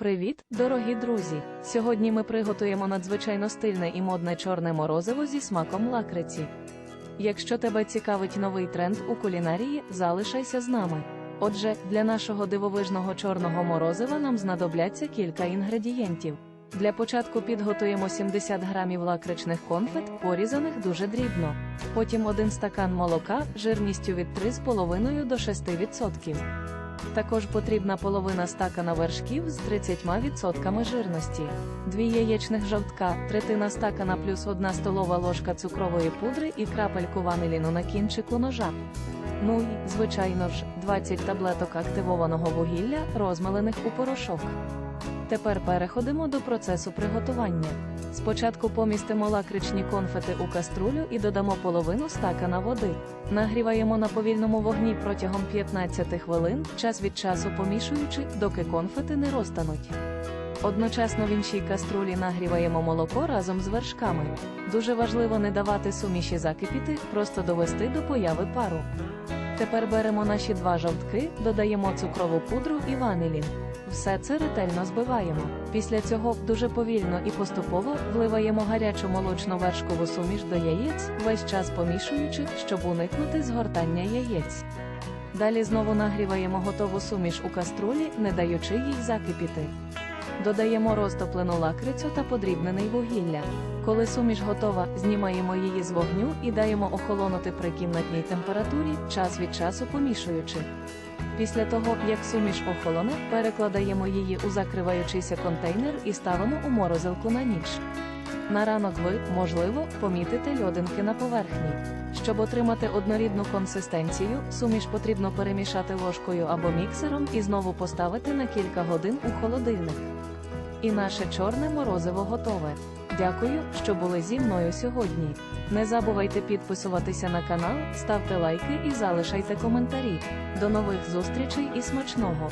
Привіт, дорогі друзі! Сьогодні ми приготуємо надзвичайно стильне і модне чорне морозиво зі смаком лакриці. Якщо тебе цікавить новий тренд у кулінарії, залишайся з нами. Отже, для нашого дивовижного чорного морозива нам знадобляться кілька інгредієнтів. Для початку підготуємо 70 грамів лакричних конфет, порізаних дуже дрібно. Потім один стакан молока жирністю від 3,5 до 6%. Також потрібна половина стакана вершків з 30% жирності, 2 яєчних жовтка, третина стакана плюс 1 столова ложка цукрової пудри і крапельку ваниліну на кінчику ножа. Ну і, звичайно ж, 20 таблеток активованого вугілля, розмалених у порошок. Тепер переходимо до процесу приготування. Спочатку помістимо лакричні конфети у каструлю і додамо половину стакана води. Нагріваємо на повільному вогні протягом 15 хвилин, час від часу помішуючи, доки конфети не розтануть. Одночасно в іншій каструлі нагріваємо молоко разом з вершками. Дуже важливо не давати суміші закипіти, просто довести до появи пару. Тепер беремо наші два жовтки, додаємо цукрову пудру і ванилін. Все це ретельно збиваємо. Після цього дуже повільно і поступово вливаємо гарячу молочно-вершкову суміш до яєць, весь час помішуючи, щоб уникнути згортання яєць. Далі знову нагріваємо готову суміш у каструлі, не даючи їй закипіти. Додаємо розтоплену лакрицю та подрібнений вугілля. Коли суміш готова, знімаємо її з вогню і даємо охолонути при кімнатній температурі, час від часу помішуючи. Після того, як суміш охолоне, перекладаємо її у закриваючийся контейнер і ставимо у морозилку на ніч. На ранок ви, можливо, помітите льодинки на поверхні. Щоб отримати однорідну консистенцію, суміш потрібно перемішати ложкою або міксером і знову поставити на кілька годин у холодильник. І наше чорне морозиво готове. Дякую, що були зі мною сьогодні. Не забувайте підписуватися на канал, ставте лайки і залишайте коментарі. До нових зустрічей і смачного!